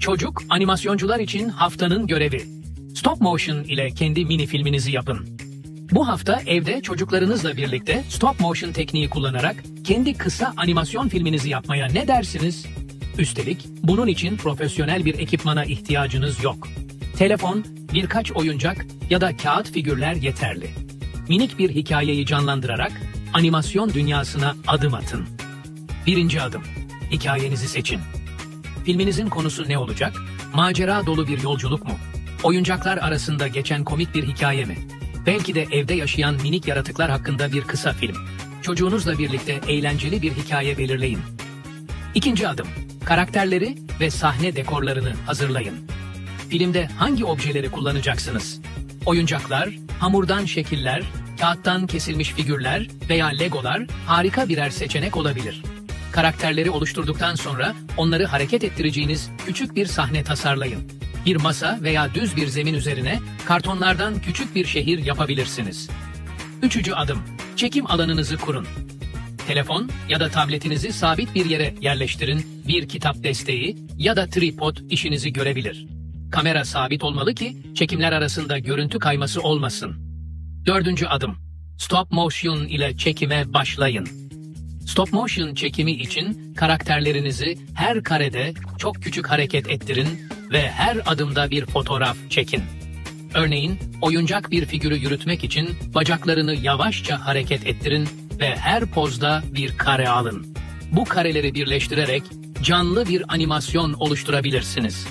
Çocuk animasyoncular için haftanın görevi. Stop motion ile kendi mini filminizi yapın. Bu hafta evde çocuklarınızla birlikte stop motion tekniği kullanarak kendi kısa animasyon filminizi yapmaya ne dersiniz? Üstelik bunun için profesyonel bir ekipmana ihtiyacınız yok. Telefon, birkaç oyuncak ya da kağıt figürler yeterli. Minik bir hikayeyi canlandırarak animasyon dünyasına adım atın. Birinci adım. Hikayenizi seçin. Filminizin konusu ne olacak? Macera dolu bir yolculuk mu? Oyuncaklar arasında geçen komik bir hikaye mi? Belki de evde yaşayan minik yaratıklar hakkında bir kısa film. Çocuğunuzla birlikte eğlenceli bir hikaye belirleyin. İkinci adım. Karakterleri ve sahne dekorlarını hazırlayın. Filmde hangi objeleri kullanacaksınız? Oyuncaklar, hamurdan şekiller, kağıttan kesilmiş figürler veya legolar harika birer seçenek olabilir. Karakterleri oluşturduktan sonra onları hareket ettireceğiniz küçük bir sahne tasarlayın. Bir masa veya düz bir zemin üzerine kartonlardan küçük bir şehir yapabilirsiniz. Üçüncü adım. Çekim alanınızı kurun. Telefon ya da tabletinizi sabit bir yere yerleştirin, bir kitap desteği ya da tripod işinizi görebilir. Kamera sabit olmalı ki çekimler arasında görüntü kayması olmasın. Dördüncü adım. Stop motion ile çekime başlayın. Stop motion çekimi için karakterlerinizi her karede çok küçük hareket ettirin ve her adımda bir fotoğraf çekin. Örneğin oyuncak bir figürü yürütmek için bacaklarını yavaşça hareket ettirin ve her pozda bir kare alın. Bu kareleri birleştirerek canlı bir animasyon oluşturabilirsiniz.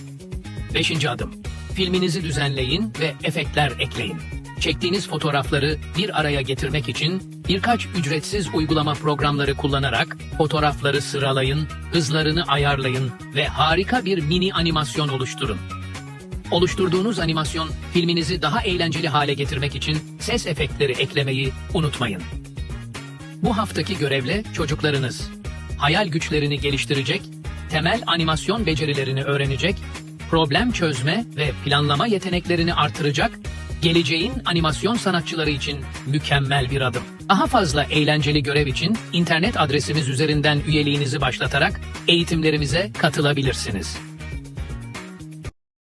Beşinci adım. Filminizi düzenleyin ve efektler ekleyin. Çektiğiniz fotoğrafları bir araya getirmek için birkaç ücretsiz uygulama programları kullanarak fotoğrafları sıralayın, hızlarını ayarlayın ve harika bir mini animasyon oluşturun. Oluşturduğunuz animasyon filminizi daha eğlenceli hale getirmek için ses efektleri eklemeyi unutmayın. Bu haftaki görevle çocuklarınız hayal güçlerini geliştirecek, temel animasyon becerilerini öğrenecek, problem çözme ve planlama yeteneklerini artıracak, geleceğin animasyon sanatçıları için mükemmel bir adım. Daha fazla eğlenceli görev için internet adresimiz üzerinden üyeliğinizi başlatarak eğitimlerimize katılabilirsiniz.